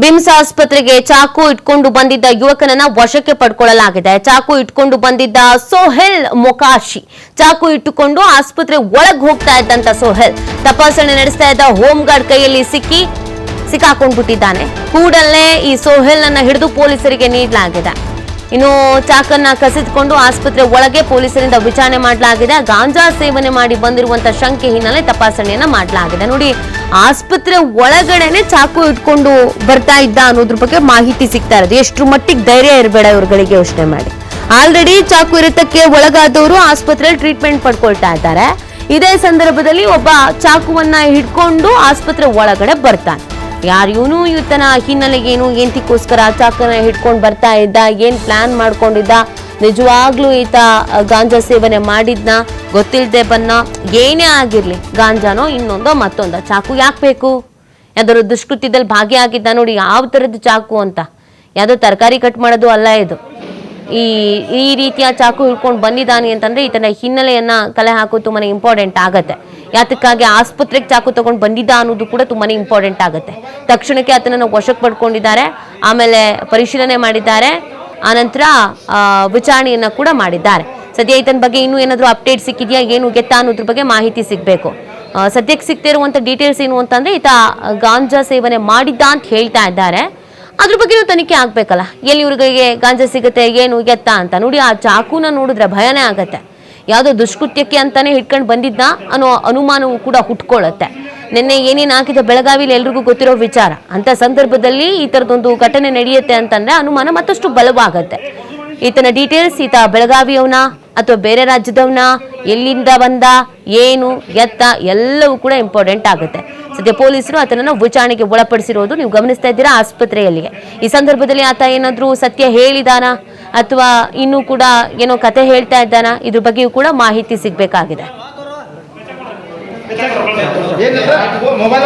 BIMS ಆಸ್ಪತ್ರೆಗೆ ಚಾಕು ಇಟ್ಕೊಂಡು ಬಂದಿದ್ದ ಯುವಕನನ್ನ ವಶಕ್ಕೆ ಪಡ್ಕೊಳ್ಳಲಾಗಿದೆ. ಚಾಕು ಇಟ್ಕೊಂಡು ಬಂದಿದ್ದ ಸೋಹೆಲ್ ಮೊಕಾಶಿ. ಚಾಕು ಇಟ್ಟುಕೊಂಡು ಆಸ್ಪತ್ರೆ ಒಳಗ್ ಹೋಗ್ತಾ ಇದ್ದಂತ ಸೋಹೆಲ್. ತಪಾಸಣೆ ನಡೆಸ್ತಾ ಇದ್ದ ಹೋಮ್ ಗಾರ್ಡ್ ಕೈಯಲ್ಲಿ ಸಿಕ್ಕಿ ಸಿಕ್ಕಾಕೊಂಡ್ಬಿಟ್ಟಿದ್ದಾನೆ. ಕೂಡಲೇ ಈ ಸೋಹೆಲ್ ಅನ್ನ ಹಿಡಿದು ಪೊಲೀಸರಿಗೆ ನೀಡಲಾಗಿದೆ. ಇನ್ನು ಚಾಕನ್ನ ಕಸಿದುಕೊಂಡು ಆಸ್ಪತ್ರೆ ಒಳಗೆ ಪೊಲೀಸರಿಂದ ವಿಚಾರಣೆ ಮಾಡಲಾಗಿದೆ. ಗಾಂಜಾ ಸೇವನೆ ಮಾಡಿ ಬಂದಿರುವಂತಹ ಶಂಕೆ ಹಿನ್ನೆಲೆ ತಪಾಸಣೆಯನ್ನ ಮಾಡಲಾಗಿದೆ. ನೋಡಿ, ಆಸ್ಪತ್ರೆ ಒಳಗಡೆನೆ ಚಾಕು ಇಟ್ಕೊಂಡು ಬರ್ತಾ ಇದ್ದ ಅನ್ನೋದ್ರ ಬಗ್ಗೆ ಮಾಹಿತಿ ಸಿಗ್ತಾ ಇರೋದು. ಎಷ್ಟು ಮಟ್ಟಿಗೆ ಧೈರ್ಯ ಇರಬೇಡ ಇವ್ರುಗಳಿಗೆ ಯೋಚನೆ ಮಾಡಿ. ಆಲ್ರೆಡಿ ಚಾಕು ಇರತಕ್ಕೆ ಒಳಗಾದವರು ಆಸ್ಪತ್ರೆಯಲ್ಲಿ ಟ್ರೀಟ್ಮೆಂಟ್ ಪಡ್ಕೊಳ್ತಾ ಇದ್ದಾರೆ. ಇದೇ ಸಂದರ್ಭದಲ್ಲಿ ಒಬ್ಬ ಚಾಕುವನ್ನ ಹಿಡ್ಕೊಂಡು ಆಸ್ಪತ್ರೆ ಒಳಗಡೆ ಬರ್ತಾನೆ. ಯಾರು ಇವನು ಇವತ್ತನ ಹಿನ್ನೆಲೆಗೇನು ಆ ಚಾಕನ ಹಿಡ್ಕೊಂಡು ಬರ್ತಾ ಇದ್ದ, ಏನ್ ಪ್ಲಾನ್ ಮಾಡ್ಕೊಂಡಿದ್ದ, ನಿಜವಾಗ್ಲೂ ಈತ ಗಾಂಜಾ ಸೇವನೆ ಮಾಡಿದ್ನ ಗೊತ್ತಿಲ್ಲದೆ ಬನ್ನ ಏನೇ ಆಗಿರಲಿ, ಗಾಂಜಾನೋ ಇನ್ನೊಂದೋ ಮತ್ತೊಂದೋ ಚಾಕು ಯಾಕೆ ಬೇಕು? ಯಾವ್ದಾದ್ರು ದುಷ್ಕೃತ್ಯದಲ್ಲಿ ಭಾಗಿಯಾಗಿದ್ದ ನೋಡಿ ಯಾವ ಥರದ್ದು ಚಾಕು ಅಂತ. ಯಾವುದೋ ತರಕಾರಿ ಕಟ್ ಮಾಡೋದು ಅಲ್ಲ ಇದು. ಈ ಈ ರೀತಿಯ ಚಾಕು ಹಿಡ್ಕೊಂಡು ಬಂದಿದ್ದಾನೆ ಅಂತಂದ್ರೆ ಈತನ ಹಿನ್ನೆಲೆಯನ್ನ ಕಲೆ ಹಾಕೋದು ತುಂಬಾ ಇಂಪಾರ್ಟೆಂಟ್ ಆಗತ್ತೆ. ಯಾತಕ್ಕಾಗಿ ಆಸ್ಪತ್ರೆಗೆ ಚಾಕು ತಗೊಂಡು ಬಂದಿದ್ದ ಅನ್ನೋದು ಕೂಡ ತುಂಬಾನೇ ಇಂಪಾರ್ಟೆಂಟ್ ಆಗುತ್ತೆ. ತಕ್ಷಣಕ್ಕೆ ಆತನನ್ನು ವಶಕ್ಕೆ ಪಡ್ಕೊಂಡಿದ್ದಾರೆ, ಆಮೇಲೆ ಪರಿಶೀಲನೆ ಮಾಡಿದ್ದಾರೆ, ಆನಂತರ ವಿಚಾರಣೆಯನ್ನು ಕೂಡ ಮಾಡಿದ್ದಾರೆ. ಸದ್ಯ ಈತನ ಬಗ್ಗೆ ಇನ್ನೂ ಏನಾದರೂ ಅಪ್ಡೇಟ್ ಸಿಕ್ಕಿದೆಯಾ, ಏನು ಗೆತ್ತ ಅನ್ನೋದ್ರ ಬಗ್ಗೆ ಮಾಹಿತಿ ಸಿಗಬೇಕು. ಸದ್ಯಕ್ಕೆ ಸಿಗ್ತಿರುವಂಥ ಡೀಟೇಲ್ಸ್ ಏನು ಅಂತಂದರೆ, ಈತ ಗಾಂಜಾ ಸೇವನೆ ಮಾಡಿದ್ದ ಅಂತ ಹೇಳ್ತಾ ಇದ್ದಾರೆ. ಅದ್ರ ಬಗ್ಗೆನೂ ತನಿಖೆ ಆಗಬೇಕಲ್ಲ? ಎಲ್ಲಿ ಇವ್ರಿಗೆ ಗಾಂಜಾ ಸಿಗುತ್ತೆ, ಏನು ಗೆತ್ತ ಅಂತ ನೋಡಿ, ಆ ಚಾಕುನ ನೋಡಿದ್ರೆ ಭಯನೇ ಆಗತ್ತೆ. ಯಾವುದೋ ದುಷ್ಕೃತ್ಯಕ್ಕೆ ಅಂತಾನೆ ಹಿಡ್ಕೊಂಡು ಬಂದಿದ್ದ ಅನ್ನೋ ಅನುಮಾನವು ಕೂಡ ಹುಟ್ಕೊಳ್ಳುತ್ತೆ. ನಿನ್ನೆ ಏನೇನು ಹಾಕಿದ ಬೆಳಗಾವಿಲಿ ಎಲ್ರಿಗೂ ಗೊತ್ತಿರೋ ವಿಚಾರ. ಅಂತ ಸಂದರ್ಭದಲ್ಲಿ ಈ ಥರದೊಂದು ಘಟನೆ ನಡೆಯುತ್ತೆ ಅಂತಂದ್ರೆ ಅನುಮಾನ ಮತ್ತಷ್ಟು ಬಲವಾಗತ್ತೆ. ಈತನ ಡೀಟೇಲ್ಸ್ ಈತ ಬೆಳಗಾವಿಯವನ ಅಥವಾ ಬೇರೆ ರಾಜ್ಯದವನ? ಎಲ್ಲಿಂದ ಬಂದ? ಏನು? ಎತ್ತ? ಎಲ್ಲವೂ ಕೂಡ ಇಂಪಾರ್ಟೆಂಟ್ ಆಗುತ್ತೆ. ಸದ್ಯ ಪೊಲೀಸರು ಆತನನ್ನು ವಿಚಾರಣೆಗೆ ಒಳಪಡಿಸಿರೋದು ನೀವು ಗಮನಿಸ್ತಾ ಇದ್ದೀರಾ ಆಸ್ಪತ್ರೆಯಲ್ಲಿ ಈ ಸಂದರ್ಭದಲ್ಲಿ ಆತ ಏನಾದರೂ ಸತ್ಯ ಹೇಳಿದಾನ? ಅಥವಾ ಇನ್ನೂ ಕೂಡ ಏನೋ ಕತೆ ಹೇಳ್ತಾ ಇದ್ದಾನ? ಇದ್ರ ಬಗ್ಗೆಯೂ ಕೂಡ ಮಾಹಿತಿ ಸಿಗ್ಬೇಕಾಗಿದೆ. ಮೊಬೈಲ್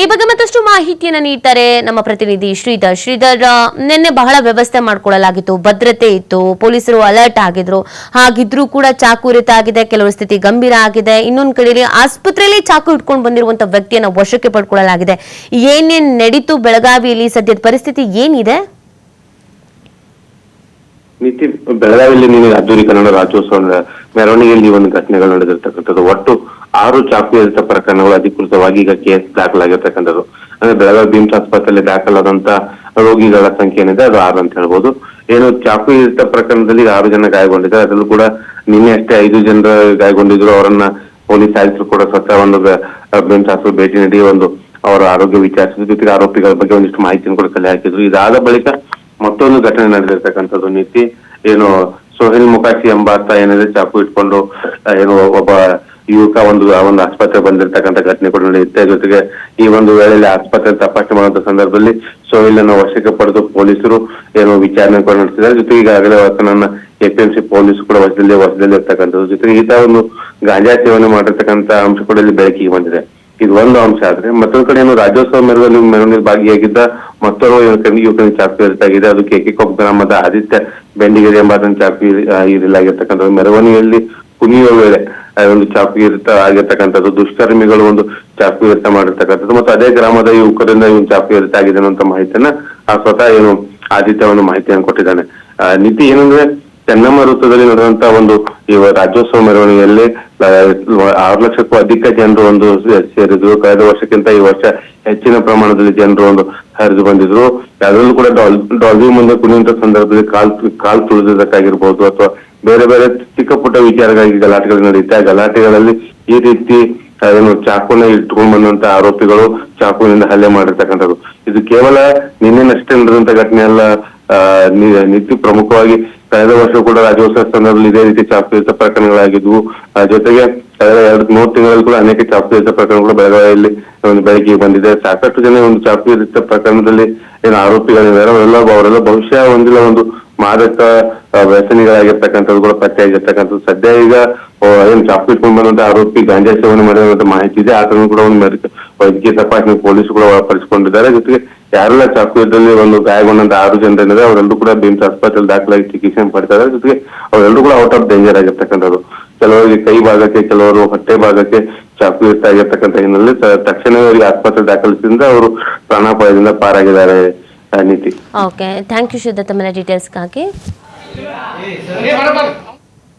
ಈ ಬಗ್ಗೆ ಮತ್ತಷ್ಟು ಮಾಹಿತಿಯನ್ನ ನೀಡ್ತಾರೆ ನಮ್ಮ ಪ್ರತಿನಿಧಿ ಶ್ರೀಧರ್. ಶ್ರೀಧರ್ ನಿನ್ನೆ ಬಹಳ ವ್ಯವಸ್ಥೆ ಮಾಡ್ಕೊಳ್ಳಲಾಗಿತ್ತು. ಭದ್ರತೆ ಇತ್ತು, ಪೊಲೀಸರು ಅಲರ್ಟ್ ಆಗಿದ್ರು. ಹಾಗಿದ್ರೂ ಕೂಡ ಚಾಕು ಇರಿತ ಆಗಿದೆ, ಕೆಲವು ಸ್ಥಿತಿ ಗಂಭೀರ ಆಗಿದೆ. ಇನ್ನೊಂದು ಕಡೆಯಲ್ಲಿ ಆಸ್ಪತ್ರೆಯಲ್ಲಿ ಚಾಕು ಇಟ್ಕೊಂಡು ಬಂದಿರುವಂತಹ ವ್ಯಕ್ತಿಯನ್ನ ವಶಕ್ಕೆ ಪಡ್ಕೊಳ್ಳಲಾಗಿದೆ. ಏನೇನ್ ನಡೀತು ಬೆಳಗಾವಿಯಲ್ಲಿ? ಸದ್ಯದ ಪರಿಸ್ಥಿತಿ ಏನಿದೆ? ಬೆಳಗಾವಿಯಲ್ಲಿ ಅದ್ದೂರಿ ಕನ್ನಡ ರಾಜ್ಯೋತ್ಸವ ಮೆರವಣಿಗೆಯಲ್ಲಿ ಒಂದು ಘಟನೆಗಳು ನಡೆದಿರ್ತಕ್ಕಂಥದ್ದು. ಒಟ್ಟು ಆರು ಚಾಕು ಎರಿತ ಪ್ರಕರಣಗಳು ಅಧಿಕೃತವಾಗಿ ಈಗ ಕೇಸ್ ದಾಖಲಾಗಿರ್ತಕ್ಕಂಥದ್ದು. ಅಂದ್ರೆ ಬೆಳಗಾವಿ ಬಿಮ್ಸ್ ಆಸ್ಪತ್ರೆಯಲ್ಲಿ ದಾಖಲಾದಂತ ರೋಗಿಗಳ ಸಂಖ್ಯೆ ಏನಿದೆ, ಅದು ಆರು ಅಂತ ಹೇಳ್ಬೋದು. ಏನು ಚಾಕು ಇರಿತ ಪ್ರಕರಣದಲ್ಲಿ ಆರು ಜನ ಗಾಯಗೊಂಡಿದ್ದಾರೆ. ಅದರಲ್ಲೂ ಕೂಡ ನಿನ್ನೆ ಅಷ್ಟೇ ಐದು ಜನರ ಗಾಯಗೊಂಡಿದ್ರು. ಅವರನ್ನ ಪೊಲೀಸ್ ಆಯುಕ್ತರು ಕೂಡ ಸ್ವತಃ ಒಂದು ಬಿಮ್ಸ್ ಆಸ್ಪತ್ರೆ ಭೇಟಿ ನೀಡಿ ಒಂದು ಅವರ ಆರೋಗ್ಯ ವಿಚಾರಿಸಿದ ಜೊತೆಗೆ ಆರೋಪಿಗಳ ಬಗ್ಗೆ ಒಂದಿಷ್ಟು ಮಾಹಿತಿಯನ್ನು ಕೂಡ ಕಲೆ ಹಾಕಿದ್ರು. ಇದಾದ ಬಳಿಕ ಮತ್ತೊಂದು ಘಟನೆ ನಡೆದಿರ್ತಕ್ಕಂಥದ್ದು ನೀತಿ. ಏನು ಸೋಹಿಲ್ ಮುಖಾಶಿ ಎಂಬಾತ ಏನಿದೆ, ಚಾಕು ಇಟ್ಕೊಂಡು ಏನು ಒಬ್ಬ ಯುವಕ ಒಂದು, ಆ ಒಂದು ಆಸ್ಪತ್ರೆ ಬಂದಿರತಕ್ಕಂಥ ಘಟನೆ ಕೂಡ ನಡೆಯುತ್ತೆ ಜೊತೆಗೆ ಈ ಒಂದು ವೇಳೆಯಲ್ಲಿ ಆಸ್ಪತ್ರೆ ತಪಾಸಣೆ ಮಾಡುವಂತ ಸಂದರ್ಭದಲ್ಲಿ ಸೋಹಿಲ್ ಅನ್ನು ವಶಕ್ಕೆ ಪಡೆದು ಪೊಲೀಸರು ಏನು ವಿಚಾರಣೆ ಕೂಡ ನಡೆಸಿದ್ದಾರೆ. ಜೊತೆಗೆ ಈಗಾಗಲೇ ಆತನನ್ನ ಎಪಿಎಂಸಿ ಪೊಲೀಸ್ ಕೂಡ ವಶದಲ್ಲಿ ವಶದಲ್ಲಿ ಇರ್ತಕ್ಕಂಥದ್ದು ಜೊತೆಗೆ ಈತ ಒಂದು ಗಾಂಜಾ ಸೇವನೆ ಮಾಡಿರ್ತಕ್ಕಂಥ ಅಂಶ ಕೂಡ ಇಲ್ಲಿ ಬೆಳಕಿಗೆ ಬಂದಿದೆ. ಇದು ಒಂದು ಅಂಶ ಆದ್ರೆ, ಮತ್ತೊಂದು ಕಡೆ ಏನು ರಾಜ್ಯೋತ್ಸವ ಮೆರವಣಿಗೆ ಮೆರವಣಿಗೆ ಭಾಗಿಯಾಗಿದ್ದ ಮತ್ತೊಬ್ಬ ಯುವಕನಿಗೆ ಯುವಕನ ಚಾಕು ಇರಿತಾಗಿದೆ ಅದು ಕೆಕೆಕೊಪ್ಪ ಗ್ರಾಮದ ಆದಿತ್ಯ ಬೆಂಡಿಗೆರೆ ಎಂಬಾತನ ಚಾಕು ಇರಲಾಗಿರ್ತಕ್ಕಂಥ ಮೆರವಣಿಗೆಯಲ್ಲಿ ಕುಣಿಯುವ ವೇಳೆ ಒಂದು ಚಾಕು ಇರಿತ ಆಗಿರ್ತಕ್ಕಂಥದ್ದು ದುಷ್ಕರ್ಮಿಗಳು ಒಂದು ಚಾಕು ಇರಿತ ಮಾಡಿರ್ತಕ್ಕಂಥದ್ದು. ಮತ್ತು ಅದೇ ಗ್ರಾಮದ ಯುವಕರಿಂದ ಇವನು ಚಾಕು ಇರಿತ ಆಗಿದೆ ಅನ್ನುವಂತ ಮಾಹಿತಿಯನ್ನ ಆ ಸ್ವತಃ ಏನು ಆದಿತ್ಯ ಒಂದು ಮಾಹಿತಿಯನ್ನು ಕೊಟ್ಟಿದ್ದಾನೆ. ನೀತಿ ಏನಂದ್ರೆ ಚೆನ್ನಮ್ಮ ವೃತ್ತದಲ್ಲಿ ನಡೆದಂತ ಒಂದು ರಾಜ್ಯೋತ್ಸವ ಮೆರವಣಿಗೆಯಲ್ಲಿ ಆರು ಲಕ್ಷಕ್ಕೂ ಅಧಿಕ ಜನರು ಒಂದು ಸೇರಿದ್ರು. ಕಳೆದ ವರ್ಷಕ್ಕಿಂತ ಈ ವರ್ಷ ಹೆಚ್ಚಿನ ಪ್ರಮಾಣದಲ್ಲಿ ಜನರು ಒಂದು ಹರಿದು ಬಂದಿದ್ರು. ಅದರಲ್ಲೂ ಕೂಡ ಡಾಲ್, ಡಾಲ್ಬಿ ಮುಂದೆ ಕುಣಿಯುವಂತ ಸಂದರ್ಭದಲ್ಲಿ ಕಾಲ್ ಕಾಲ್ ತುಳಿದಕ್ಕಾಗಿರ್ಬೋದು ಅಥವಾ ಬೇರೆ ಬೇರೆ ಚಿಕ್ಕ ಪುಟ್ಟ ವಿಚಾರಗಳಿಗೆ ಗಲಾಟೆಗಳು ನಡೆಯುತ್ತೆ ಆ ಗಲಾಟೆಗಳಲ್ಲಿ ಈ ರೀತಿ ಅದನ್ನು ಚಾಕುನ ಇಟ್ಕೊಂಡ್ ಬಂದಂತ ಆರೋಪಿಗಳು ಚಾಕುವಿನಿಂದ ಹಲ್ಲೆ ಮಾಡಿರ್ತಕ್ಕಂಥದ್ದು. ಇದು ಕೇವಲ ನಿನ್ನೆನಷ್ಟೇ ನಡೆದಂತ ಘಟನೆ ಅಲ್ಲ ನಿತ್ಯ ನೀತಿ ಪ್ರಮುಖವಾಗಿ ಕಳೆದ ವರ್ಷ ಕೂಡ ರಾಜ್ಯೋತ್ಸವ ಸಂದರ್ಭದಲ್ಲಿ ಇದೇ ರೀತಿ ಚಾಪುಯುತ ಪ್ರಕರಣಗಳಾಗಿದ್ವು. ಜೊತೆಗೆ, ಕಳೆದ ಎರಡು, ಮೂರು ತಿಂಗಳಲ್ಲಿ ಕೂಡ ಅನೇಕ ಚಾಪುಯುತ ಪ್ರಕರಣಗಳು ಬೆಳಗಾವಿಯಲ್ಲಿ ಒಂದು ಬೆಳಕಿಗೆ ಬಂದಿದೆ. ಸಾಕಷ್ಟು ಜನ ಒಂದು ಚಾಪುಯುತ ಪ್ರಕರಣದಲ್ಲಿ ಏನು ಆರೋಪಿಗಳಿದ್ದಾರೆ. ಅವರೆಲ್ಲ ಅವರೆಲ್ಲ ಬಹುಶಃ ಒಂದಿಲ್ಲ, ಒಂದು ಮಾದಕ ವ್ಯಸನಿಗಳಾಗಿರ್ತಕ್ಕಂಥದ್ದು ಕೂಡ ಪತ್ತೆಯಾಗಿರ್ತಕ್ಕಂಥದ್ದು. ಸದ್ಯ ಈಗ ಏನು ಚಾಕು ಇಟ್ಕೊಂಡು ಬಂದಂತ ಆರೋಪಿ ಗಾಂಜಾ ಸೇವನೆ ಮಾಡಿರುವಂತ ಮಾಹಿತಿ ಇದೆ. ಆತನು ಕೂಡ ಒಂದು ವೈದ್ಯಕೀಯ ತಪಾಸಣೆ ಕೂಡ ಒಳಪಡಿಸಿಕೊಂಡಿದ್ದಾರೆ. ಜೊತೆಗೆ ಯಾರೆಲ್ಲ ಚಾಕು ಒಂದು ಗಾಯಗೊಂಡಂತ ಆರು ಜನ ಏನಿದೆ ಅವರೆಲ್ಲರೂ ಕೂಡ ಬಿಮ್ಸ್ ಆಸ್ಪತ್ರೆಯಲ್ಲಿ ದಾಖಲಾಗಿ ಚಿಕಿತ್ಸೆ ಪಡ್ತಾ ಇದ್ದಾರೆ ಜೊತೆಗೆ ಅವರೆಲ್ಲರೂ ಕೂಡ ಔಟ್ ಆಫ್ ಡೇಂಜರ್ ಆಗಿರ್ತಕ್ಕಂಥದ್ದು ಕೆಲವರಿಗೆ ಕೈ ಭಾಗಕ್ಕೆ, ಕೆಲವರು ಹೊಟ್ಟೆ ಭಾಗಕ್ಕೆ ಚಾಕು ಇರ್ತಾ ಆಗಿರ್ತಕ್ಕಂಥ ಹಿನ್ನೆಲೆ ತ- ತಕ್ಷಣವೇ ಅವರಿಗೆ ಆಸ್ಪತ್ರೆ ದಾಖಲಿಸಿದಿಂದ ಅವರು ಪ್ರಾಣಾಪಾಯದಿಂದ ಪಾರಾಗಿದ್ದಾರೆ. नीति ओके थैंक यू शुद्धतम डिटेल्स का